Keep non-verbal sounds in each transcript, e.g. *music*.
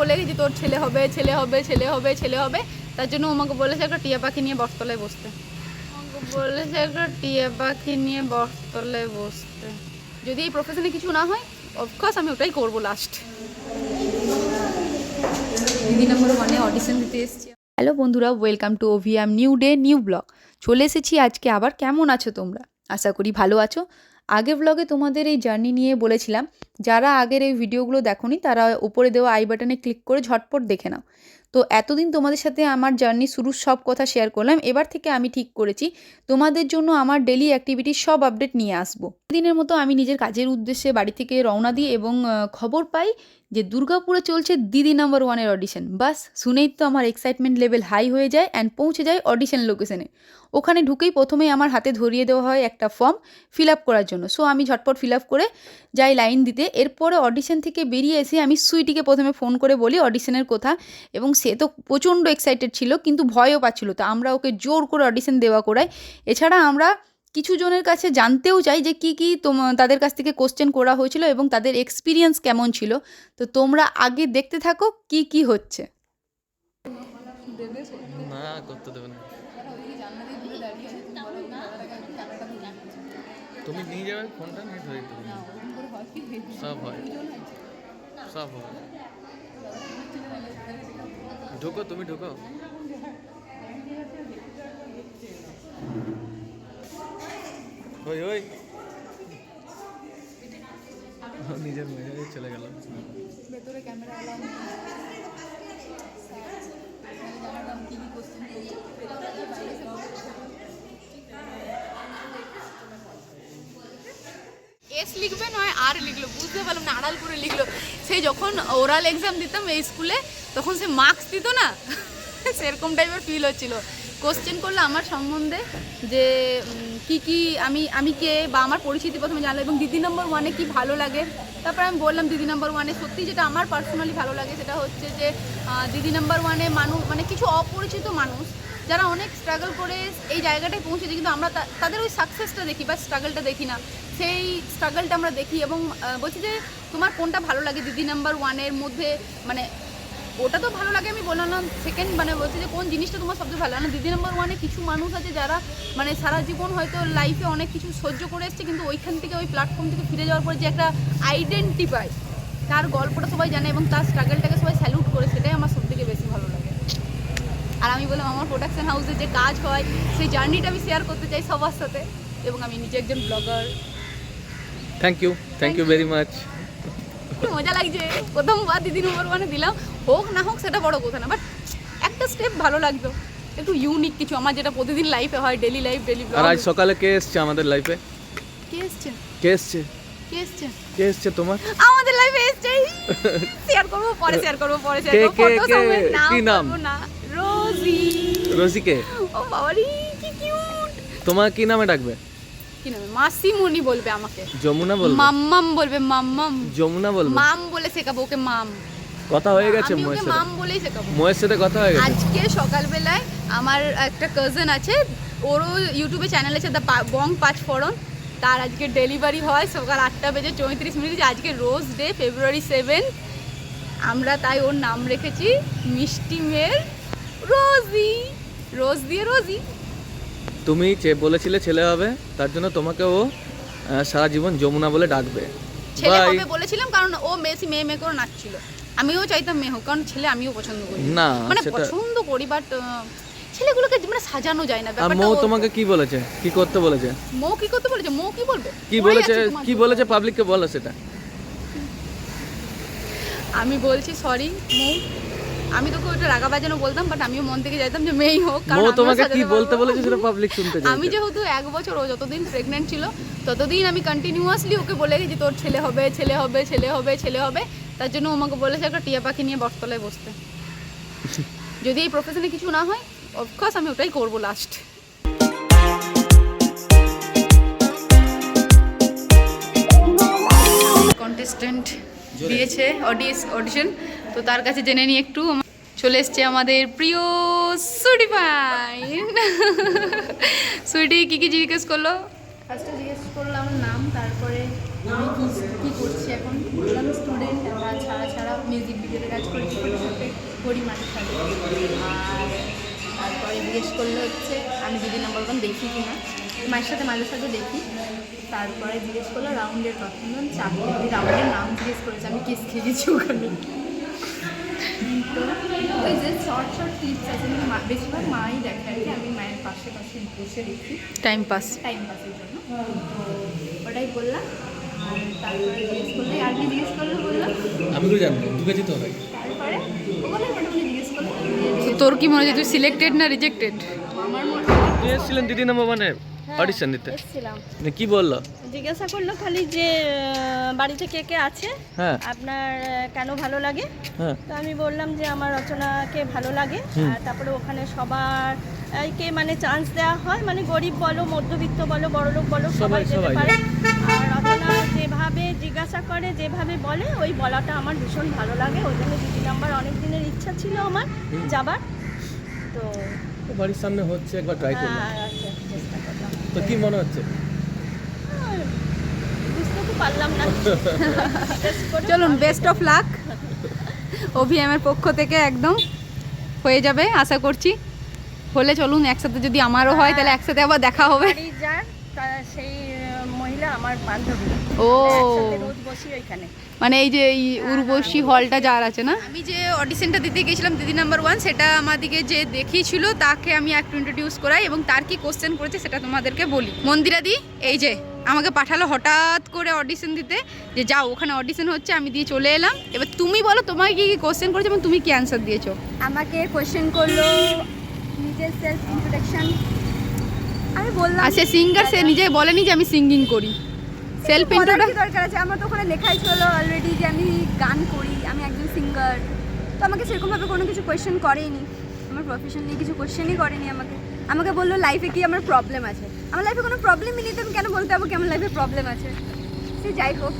বলে গেছি তোর ছেলে হবে ছেলে হবে ছেলে হবে ছেলে হবে। তার জন্য আমাকে বলেছে একটা টিয়া পাখি নিয়ে বটতলায় বসতে। আমাকে বলেছে একটা টিয়া পাখি নিয়ে বটতলায় বসতে। যদি এই প্রফেশনে কিছু না হয় অফকোর্স আমি ওটাই করব লাস্ট দিদি নম্বর ওয়ানে অডিশন দিতে এসেছি। হ্যালো বন্ধুরা welcome to OVM new day new blog চলে এসেছি আজকে আবার। কেমন আছো তোমরা? আশা করি ভালো আছো। আগের ব্লগে তোমাদের এই জার্নি নিয়ে বলেছিলাম, যারা আগের এই ভিডিওগুলো দেখোনি, তারা ওপরে দেওয়া আই বাটনে ক্লিক করে ঝটপট দেখে নাও। তো এতদিন তোমাদের সাথে আমার জার্নি শুরুর সব কথা শেয়ার করলাম। এবার থেকে আমি ঠিক করেছি। তোমাদের জন্য আমার ডেলি অ্যাক্টিভিটির সব আপডেট নিয়ে আসব। দিনের মতো আমি নিজের কাজের উদ্দেশ্যে বাড়ি থেকে রওনা দিই এবং খবর পাই যে দুর্গাপুরে চলছে দিদি নাম্বার ওয়ানের অডিশন বাস, শুনেই তো আমার এক্সাইটমেন্ট লেভেল হাই হয়ে যায় অ্যান্ড পৌঁছে যায় অডিশন লোকেশনে ওখানে ঢুকেই প্রথমেই আমার হাতে ধরিয়ে দেওয়া হয় একটা ফর্ম ফিল আপ করার জন্য। সো আমি ঝটপট ফিল আপ করে যাই লাইন দিতে। এরপরে অডিশন থেকে বেরিয়ে এসে আমি সুইটিকে প্রথমে ফোন করে বলি অডিশনের কথা এবং সে তো প্রচণ্ড এক্সাইটেড ছিল, কিন্তু ভয়ও পাচ্ছিল। তো আমরা ওকে জোর করে অডিশন দেওয়া করাই। এছাড়া আমরা কিছু জনের কাছে জানতেও চাই যে কি কি তোম, তাদের কাছ থেকে কোশ্চেন করা হয়েছিল এবং তাদের এক্সপিরিয়েন্স কেমন ছিল। তো তোমরা আগে দেখতে থাকো কি কি হচ্ছে। তুমি নিয়ে যাবে, ফোনটা নিয়ে ধরে দেবে সব হয়। সব ঢোকো তুমি ঢোকো। ওই ওই। নিজের মেজাজে চলে গেল। ভেতরে ক্যামেরা এস লিখবে নয় আর লিখলো। বুঝতে পারলাম না আড়াল করে লিখলো। সেই যখন ওরাল এক্সাম দিতাম এই স্কুলে তখন সে মার্কস দিত না। সেরকম টাইপের ফিল হচ্ছিল। কোশ্চেন করল আমার সম্বন্ধে যে কি কি আমি আমি কে বা আমার পরিচিতি প্রথমে জানলো এবং দিদি নম্বর ওয়ানে কি ভালো লাগে। তারপর আমি বললাম দিদি নম্বর ওয়ানে সত্যি যেটা আমার পার্সোনালি ভালো লাগে সেটা হচ্ছে যে দিদি নাম্বার ওয়ানে মানুষ মানে কিছু অপরিচিত মানুষ যারা অনেক স্ট্রাগল করে এই জায়গাটায় পৌঁছেছে কিন্তু আমরা তাদের ওই সাকসেসটা দেখি বা স্ট্রাগলটা দেখি না। সেই স্ট্রাগলটা আমরা দেখি এবং বলছি যে তোমার কোনটা ভালো লাগে দিদি নাম্বার ওয়ানের মধ্যে? মানে ওটা তো ভালো লাগে আমি বললাম না সেকেন্ড মানে বলছি যে কোন জিনিসটা তোমার সবচেয়ে ভালো লাগে? না দিদি নাম্বার ওয়ানে কিছু মানুষ আছে যারা মানে সারা জীবন হয়তো লাইফে অনেক কিছু সহ্য করে এসছে কিন্তু ওইখান থেকে ওই প্ল্যাটফর্ম থেকে ফিরে যাওয়ার পরে যে একটা আইডেন্টি পায় তার গল্পটা সবাই জানে এবং তার স্ট্রাগলটাকে সবাই স্যালুট করে সেটাই আমার সব থেকে বেশি ভালো লাগে। আর আমি বললাম আমার প্রোডাকশন হাউসে যে কাজ হয় সেই জার্নিটা আমি শেয়ার করতে চাই সবার সাথে এবং আমি নিজে একজন blogger thank you thank you very much মজা লাগছে। প্রথমবার দিদি নম্বর ওয়ানে দিলাম। হোক না হোক সেটা বড় কথা না বাট একটা স্টেপ ভালো লাগতো একটু ইউনিক কিছু আমার যেটা প্রতিদিন লাইফে হয় ডেলি লাইফ ডেলি আর আজ সকালে কে এসছে আমাদের লাইফে কে এসছে? কে এসছে? কে এসছে? কে এসছে তোমার? আমাদের লাইফে এসছে শেয়ার করব পরে শেয়ার করব পরে শেয়ার কে, করব। কে, ফটো কে? সমেত কি নাম? না। রোজি রসিকে ও বাবারি কি কিউট তোমার কি নামে ডাকবে? কি নাম? মাসিমণি বলবে আমাকে। যমুনা বলবে? মাম্মাম বলবে মাম্মাম। যমুনা বলবে? মাম বলে শেখাবো ওকে মাম। কথা হয়ে গেছে মোয়ের সাথে। মাম বলেই শেখাবো। মোয়ের সাথে কথা হয়ে গেছে। আজকে সকালবেলায় আমার একটা কাজিন আছে ওরও ইউটিউবে চ্যানেল আছে দ্য বং পাঁচ ফোড়ন তার আজকে ডেলিভারি হয় সকাল আটটা বেজে চৌত্রিশ মিনিট আজকে রোজ ডে ফেব্রুয়ারি সেভেন আমরা তাই ওর নাম রেখেছি মিষ্টি মেয়ের রোজি। রোজ দিয়ে রোজি। তুমি চে- বলেছিলে ছেলে হবে তার জন্য তোমাকে ও সারা জীবন যমুনা বলে ডাকবে। ছেলে হবে বলেছিলাম কারণ ও মেয়ে মেয়ে করে নাচছিল। আমিও চাইতাম মেয়ে হোক কারণ ছেলে আমিও পছন্দ করি। না মানে পছন্দ করি বাট ছেলেগুলোকে মানে সাজানো যায় না ব্যাপারটা মৌ তোমাকে কি বলেছে? কি করতে বলেছে? মৌ কি করতে বলেছে? মৌ কি বলবে? কি বলেছে কি। বলেছে পাবলিককে বলো সেটা। আমি বলছি সরি মৌ। আমি তোকে ওইটা রাগা বাজানো বলতাম বাট আমিও মন থেকে চাইতাম যে মেয়েই হোক কারণ তোমাকে কি বলতে বলেছে সেটা পাবলিক শুনতে চাই আমি যেহেতু এক বছর ও যতদিন প্রেগনেন্ট ছিল ততদিন আমি কন্টিনিউয়াসলি ওকে বলে গেছি তোর ছেলে হবে ছেলে হবে ছেলে হবে ছেলে হবে। তার জন্য আমাকে বলেছে একটা টিয়া পাখি নিয়ে বটতলায় বসতে। যদি এই প্রফেশনে কিছু না হয় অফকোর্স আমি ওটাই করব লাস্ট কন্টেস্টেন্ট দিয়েছে অডিস অডিশন তো তার কাছে জেনে নিই একটু। চলে এসছে আমাদের প্রিয় সুইটি ভাই। সুইটি কি কি জিজ্ঞেস করল? ফার্স্টে জিজ্ঞেস করলাম নাম, তারপরে আমি কি কী করছি এখন? বললাম স্টুডেন্ট আমরা ছাড়া ছাড়া মিউজিক ভিডিওতে কাজ করছি ফটোশপে করি মাঝে সাথে আর তারপরে জিজ্ঞেস করলে হচ্ছে, আমি দিদি নাম্বার ওয়ান দেখি কি না মায়ের সাথে মাঝে সাথে দেখি। তারপরে জিজ্ঞেস করল রাউন্ডের কথা। চাকরি রাউন্ডের নাম জিজ্ঞেস করেছে, আমি কিস খেয়েছি ওখানে। তো *laughs* ওই যে শর্ট শর্ট ক্লিপস আছে মানে মা- বেশিরভাগ মাই দেখে আর কি আমি মায়ের পাশে পাশে বসে দেখি। টাইম পাস টাইম পাসের জন্য। তো ওটাই বললাম। আর তারপরে জিজ্ঞেস করলে আর কি জিজ্ঞেস করল বললাম আমি তো জানব ঢুকেছি তো তারপরে ওগুলো মোটামুটি জিজ্ঞেস করল তোর কি মনে হচ্ছে তুই সিলেক্টেড না রিজেক্টেড আমার মনে তুই এসেছিলেন দিদি নাম্বার ওয়ানে। অডিশন দিতে? এসেছিলাম। মানে কি বলল? জিজ্ঞাসা করল খালি যে বাড়িতে কে কে আছে? হ্যাঁ। আপনার কেন ভালো লাগে? হ্যাঁ। তো আমি বললাম যে আমার রচনাকে ভালো লাগে। আর তারপরে ওখানে সবার কে মানে চান্স দেওয়া হয়। মানে গরিব বলো মধ্যবিত্ত বলো বড়লোক বলো সবাই, যেতে পারে। আর রচনা যেভাবে জিজ্ঞাসা করে যেভাবে বলে ওই বলাটা আমার ভীষণ ভালো লাগে। ওই জন্য দিদি নাম্বার অনেক দিনের ইচ্ছা ছিল আমার যাবার। তো বাড়ির সামনে হচ্ছে একবার ট্রাই করলাম হ্যাঁ, আচ্ছা, চেষ্টা করলাম তো কি মনে হচ্ছে? পারলাম না। চলুন বেস্ট অফ লাক অভিএমের পক্ষ থেকে একদম হয়ে যাবে আশা করছি। হলে চলুন একসাথে যদি আমারও হয় তাহলে একসাথে আবার দেখা হবে। সেই মহিলা আমার বান্ধবী। ও। বসি ওইখানে। মানে এই যে এই উর্বশী হলটা যার আছে না? আমি যে অডিশনটা দিতে গেছিলাম দিদি নাম্বার ওয়ান সেটা আমাদেরকে যে দেখিয়েছিল তাকে আমি একটু ইন্ট্রোডিউস করাই এবং তার কি কোশ্চেন করেছে সেটা তোমাদেরকে বলি। মন্দিরাদি এই যে আমাকে পাঠালো হঠাৎ করে অডিশন দিতে যে যাও ওখানে অডিশন হচ্ছে আমি দিয়ে চলে এলাম। এবার তুমি বলো তোমাকে কি কি কোশ্চেন করেছে এবং তুমি কি অ্যান্সার দিয়েছ? আমাকে কোয়েশ্চেন করল নিজের সেলফ ইন্ট্রোডাকশন আমি বললাম সে সিঙ্গার সে নিজে বলেনি যে আমি সিঙ্গিং করি। সেলফ বলার দরকার আছে? আমার তো ওখানে লেখাই ছিল অলরেডি যে আমি গান করি আমি একজন সিঙ্গার তো আমাকে সেরকমভাবে কোনো কিছু কোয়েশ্চেন করেনি। আমার প্রফেশন নিয়ে কিছু কোয়েশ্চেনই করেনি আমাকে। আমাকে বলল লাইফে কি আমার প্রবলেম আছে? আমার লাইফে কোনো প্রবলেমই নেই তো আমি কেন বলতে পারব কি আমার লাইফে প্রবলেম আছে? সে যাই হোক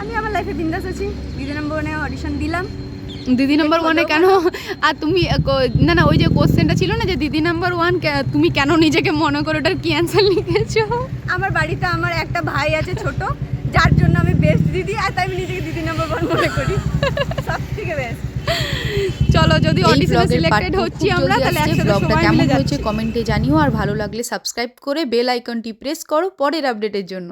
আমি আমার লাইফে বিন্দাস আছি। দিদি নম্বর অডিশন দিলাম। দিদি নাম্বার ওয়ানে কেন? আর তুমি কো- না না ওই যে কোশ্চেনটা ছিল না যে দিদি নাম্বার ওয়ান তুমি কেন নিজেকে মনে করো ওটার কি অ্যান্সার লিখেছো? আমার বাড়িতে আমার একটা ভাই আছে ছোট যার জন্য আমি বেস্ট দিদি আর তাই আমি নিজেকে দিদি নম্বর ওয়ান মনে করি। সব থেকে বেস্ট চলো যদি অডিশনে সিলেক্টেড হচ্ছি আমরা তাহলে। একসাথে ব্লগটা কেমন হয়েছে যাচ্ছি। কমেন্টে জানিও আর ভালো লাগলে সাবস্ক্রাইব করে বেল আইকনটি প্রেস করো পরের আপডেটের জন্য।